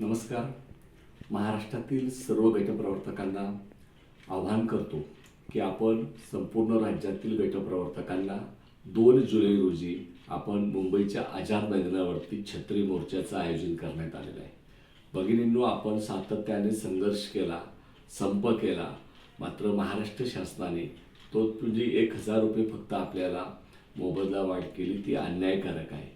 नमस्कार. महाराष्ट्रातील सर्व गटप्रवर्तकांना आवाहन करतो की आपण संपूर्ण राज्यातील गटप्रवर्तकांना दोन जुलै रोजी आपण मुंबईच्या आझाद मैदानावरती छत्री मोर्चाचं आयोजन करण्यात आलेलं आहे. भगिनींनो आपण सातत्याने संघर्ष केला संप केला मात्र महाराष्ट्र शासनाने तो तुझी एक हजार रुपये फक्त आपल्याला मोबदला वाढ केली ती अन्यायकारक आहे.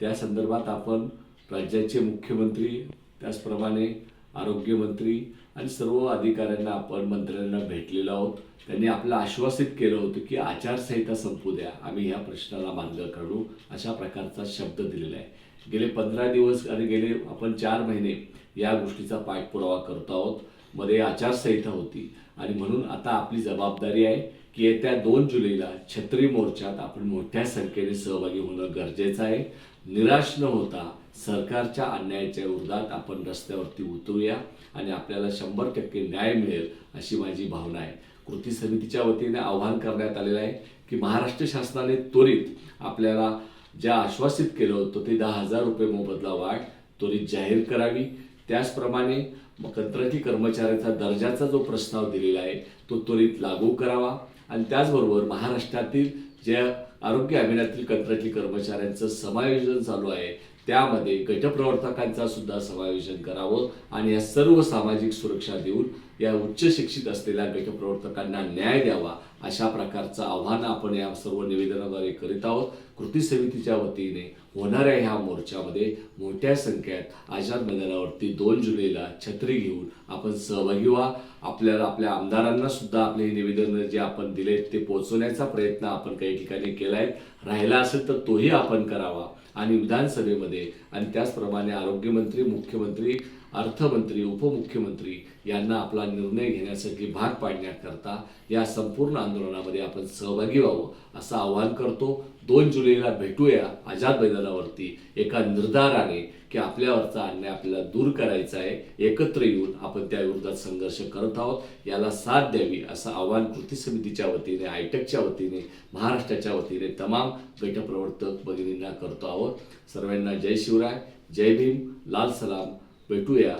त्या संदर्भात आपण राज्याचे मुख्यमंत्री त्याचप्रमाणे आरोग्यमंत्री आणि सर्व अधिकाऱ्यांना आपण मंत्र्यांना भेटलेलो आहोत. त्यांनी आपलं आश्वासित केलं होतं की आचारसंहिता संपू द्या. आम्ही ह्या प्रश्नाला मार्ग काढू अशा प्रकारचा शब्द दिलेला आहे. गेले पंधरा दिवस आणि गेले आपण चार महिने या गोष्टीचा पाठपुरावा करतो आहोत. मध्ये आचारसंहिता होती. आणि म्हणून आता आपली जबाबदारी आहे की येत्या दोन जुलैला छत्री मोर्चात आपण मोठ्या संख्येने सहभागी होणं गरजेचं आहे. निराश न होता सरकारच्या अन्यायाच्या विरोधात आपण रस्त्यावरती उतरूया आणि आपल्याला शंभर टक्के न्याय मिळेल अशी माझी भावना आहे. कृती समितीच्या वतीने आवाहन करण्यात आलेलं आहे की महाराष्ट्र शासनाने त्वरित आपल्याला ज्या आश्वासित केलं होतं ते दहा हजार रुपये मोबदला वाढ त्वरित जाहीर करावी. त्याचप्रमाणे मग कंत्राटी कर्मचाऱ्याचा दर्जाचा जो प्रस्ताव दिलेला आहे तो त्वरित लागू करावा. आणि त्याचबरोबर महाराष्ट्रातील ज्या आरोग्य अभियानातील कंत्राटी कर्मचाऱ्यांचं समायोजन चालू आहे. त्यामध्ये गटप्रवर्तकांचा सुद्धा समायोजन करावं आणि या सर्व सामाजिक सुरक्षा देऊन या उच्च शिक्षित असलेल्या गटप्रवर्तकांना न्याय द्यावा अशा प्रकारचं आव्हान आपण या सर्व निवेदनाद्वारे करीत आहोत. कृती समितीच्या वतीने होणाऱ्या ह्या मोर्चामध्ये मोठ्या संख्येत आझाद मैदानावरती दोन जुलैला छत्री घेऊन आपण सहभागी व्हा. आपल्याला आपल्या आमदारांना सुद्धा आपले हे निवेदन जे आपण दिलेत ते पोहोचवण्याचा प्रयत्न आपण काही ठिकाणी केलाय राहिला असेल तर तोही आपण करावा. आणि विधानसभेमध्ये आणि त्याचप्रमाणे आरोग्यमंत्री मुख्यमंत्री अर्थमंत्री उपमुख्यमंत्री यांना आपला निर्णय घेण्यासाठी भाग पाडण्याकरता या संपूर्ण आंदोलनामध्ये आपण सहभागी व्हावं असं आवाहन करतो. दोन जुलैला भेटूया आझाद मैदानावरती. एका निर्धाराने की आपल्यावरचा अन्याय आपल्याला दूर करायचा आहे. एकत्र येऊन आपण त्या विरोधात संघर्ष करत आहोत. याला साथ द्यावी असं आव्हान कृती समितीच्या वतीने आयटकच्या वतीने महाराष्ट्राच्या वतीने तमाम गटप्रवर्तक भगिनींना करतो आहोत. सर्वांना जय शिवराय जय भीम लाल सलाम. भेटूया.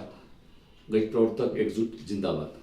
गटप्रवर्तक एकजूट जिंदाबाद.